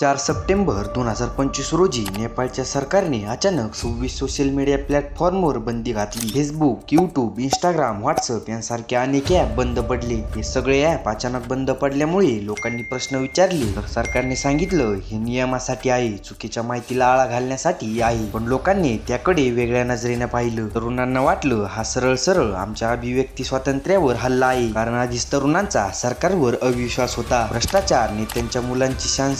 चार सप्टेंबर दोन हजार पंचवीस रोजी नेपाळच्या सरकारने अचानक सव्वीस सोशल मीडिया प्लॅटफॉर्मवर बंदी घातली. फेसबुक युट्यूब इंस्टाग्राम व्हॉट्सअप यांसारखे अनेक ॲप बंद पडले. हे सगळे ॲप अचानक बंद पडल्यामुळे लोकांनी प्रश्न विचारले. तर सरकारने सांगितलं हे नियमासाठी आहे चुकीच्या माहितीला आळा घालण्यासाठी आहे. पण लोकांनी त्याकडे वेगळ्या नजरेने पाहिलं. तरुणांना वाटलं हा सरळ सरळ आमच्या अभिव्यक्ती स्वातंत्र्यावर हल्ला आहे. कारण आधीच तरुणांचा सरकारवर अविश्वास होता. भ्रष्टाचार नेत्यांच्या मुलांची शान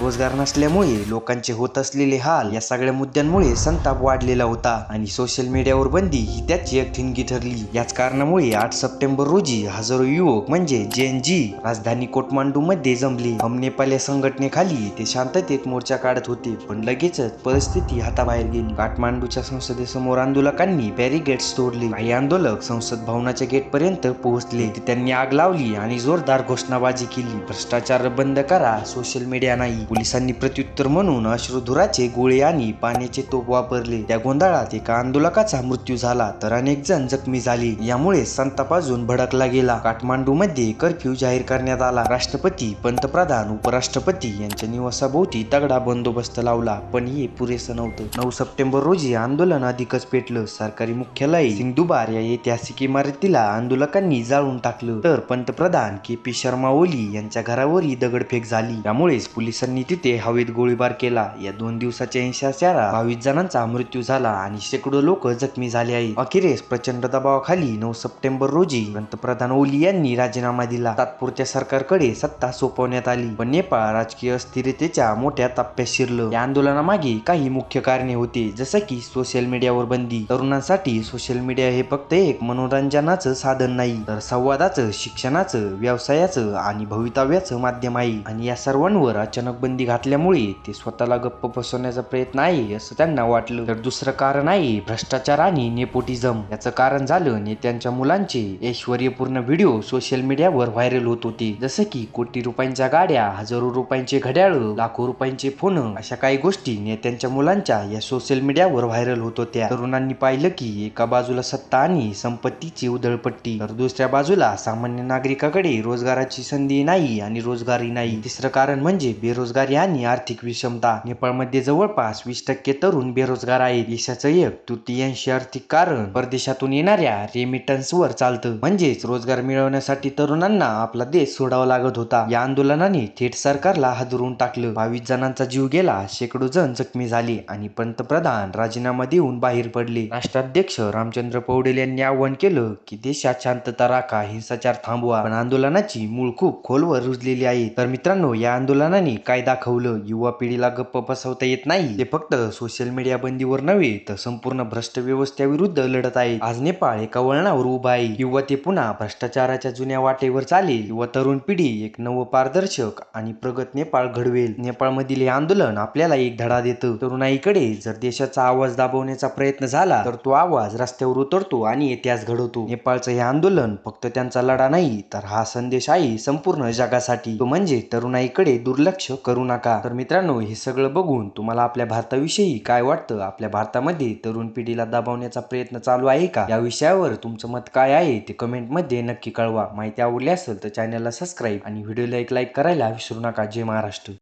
रोजगार नसल्यामुळे लोकांचे होत असलेले हाल या सगळ्या मुद्द्यांमुळे संताप वाढलेला होता. आणि सोशल मीडियावर बंदी ही त्याची एक ठिणगी ठरली. याच कारणामुळे आठ सप्टेंबर रोजी हजारो युवक म्हणजे जेन जी राजधानी कोटमांडू मध्ये जमले. हम नेपाल या संघटनेखाली ते शांततेत मोर्चा काढत होते. पण लगेचच परिस्थिती हाताबाहेर गेली. काठमांडूच्या संसदेसमोर आंदोलकांनी बॅरिगेट्स तोडले. काही आंदोलक संसद भवनाच्या गेट पर्यंत पोहोचले त्यांनी आग लावली आणि जोरदार घोषणाबाजी केली. भ्रष्टाचार बंद करा सोशल मीडिया नाही. पोलिसांनी प्रत्युत्तर म्हणून अश्रुधुराचे गोळे आणि पाण्याचे तोप वापरले. त्या गोंधळात एका आंदोलकाचा मृत्यू झाला तर अनेक जण जखमी झाले. यामुळे संताप अजून भडकला गेला. काठमांडू मध्ये कर्फ्यू जाहीर करण्यात आला. राष्ट्रपती पंतप्रधान उपराष्ट्रपती यांच्या निवासाभोवती तगडा बंदोबस्त लावला पण हे पुरेसं नव्हतं. नऊ सप्टेंबर रोजी आंदोलन अधिकच पेटलं. सरकारी मुख्यालय सिंधुबार या ऐतिहासिक इमारतीला आंदोलकांनी जाळून टाकलं. तर पंतप्रधान के पी शर्मा ओली यांच्या घरावरही दगडफेक झाली. त्यामुळेच पोलिसांनी तिथे हवेत गोळीबार केला. या दोन दिवसाच्या हिंसाचारात बावीस जणांचा मृत्यू झाला आणि शेकडो लोक जखमी झाले आहेत. अखेरीस प्रचंड दबावाखाली नऊ सप्टेंबर रोजी पंतप्रधान ओली यांनी राजीनामा दिला. तात्पुरत्या सरकारकडे सत्ता सोपवण्यात आली. पण नेपाळ राजकीय अस्थिरतेच्या मोठ्या टप्प्यात शिरलं. या आंदोलनामागे काही मुख्य कारणे होते जसं की सोशल मीडियावर बंदी. तरुणांसाठी सोशल मीडिया हे फक्त एक मनोरंजनाचं साधन नाही तर संवादाचं शिक्षणाचं व्यवसायाचं आणि भवितव्याचं माध्यम आहे. आणि या सर्वांवर अचानक बंदी घातल्यामुळे ते स्वतःला गप्प बसवण्याचा प्रयत्न आहे असं त्यांना वाटलं. तर दुसरं कारण आहे भ्रष्टाचार आणि नेपोटिझम. याचं कारण झालं नेत्यांच्या मुलांचे ऐश्वर्यपूर्ण व्हिडिओ सोशल मीडियावर व्हायरल होत होते. जसं की कोटी रुपयांच्या गाड्या हजारो रुपयांचे घड्याळ लाखो रुपयांचे फोन अशा काही गोष्टी नेत्यांच्या मुलांच्या या सोशल मीडियावर व्हायरल होत होत्या. तरुणांनी पाहिलं की एका बाजूला सत्ता आणि संपत्तीची उधळपट्टी तर दुसऱ्या बाजूला सामान्य नागरिकाकडे रोजगाराची संधी नाही आणि रोजगारी नाही. तिसरं कारण म्हणजे बेरोजगार. आणि आर्थिक विषमता नेपाळमध्ये जवळपास वीस टक्के तरुण बेरोजगार आहेत. देशाचं एक तृतीयांशी आर्थिक कारण परदेशातून येणाऱ्या रेमिटन्सवर चालतं. म्हणजेच रोजगार मिळवण्यासाठी तरुणांना आपला देश सोडावा लागत होता. या आंदोलनाने थेट सरकारला हादरून टाकलं. बावीस जणांचा जीव गेला शेकडो जण जखमी झाले आणि पंतप्रधान राजीनामा देऊन बाहेर पडले. राष्ट्राध्यक्ष रामचंद्र पौडेल यांनी आवाहन केलं की देशात शांतता राखा हिंसाचार थांबवा. पण आंदोलनाची मूळ खूप खोलवर रुजलेली आहे. तर मित्रांनो या आंदोलनाने काय काय दाखवलं? युवा पिढीला गप्प बसवता येत नाही. ते फक्त सोशल मीडिया बंदीवर नव्हे तर संपूर्ण भ्रष्ट व्यवस्थेविरुद्ध लढत आहे आज नेपाळ एका वळणावर उभा आहे. युवा ते पुन्हा भ्रष्टाचाराच्या जुन्या वाटेवर चालेल. व तरुण पिढी एक नव पारदर्शक आणि प्रगत नेपाळ घडवेल. नेपाळमधील हे आंदोलन आपल्याला एक धडा देतं. तरुणाईकडे जर देशाचा आवाज दाबवण्याचा प्रयत्न झाला तर तो आवाज रस्त्यावर उतरतो आणि इतिहास घडवतो. नेपाळचं हे आंदोलन फक्त त्यांचा लढा नाही तर हा संदेश आहे संपूर्ण जगासाठी. तो म्हणजे तरुणाईकडे दुर्लक्ष करू नका. तर मित्रांनो हे सगळं बघून तुम्हाला आपल्या भारताविषयी काय वाटतं? आपल्या भारतामध्ये तरुण पिढीला दाबवण्याचा प्रयत्न चालू आहे का? या विषयावर तुमचं मत काय आहे? ते कमेंटमध्ये नक्की कळवा. माहिती आवडली असेल तर चॅनलला सबस्क्राईब आणि व्हिडिओला एक लाईक करायला विसरू नका. जय महाराष्ट्र.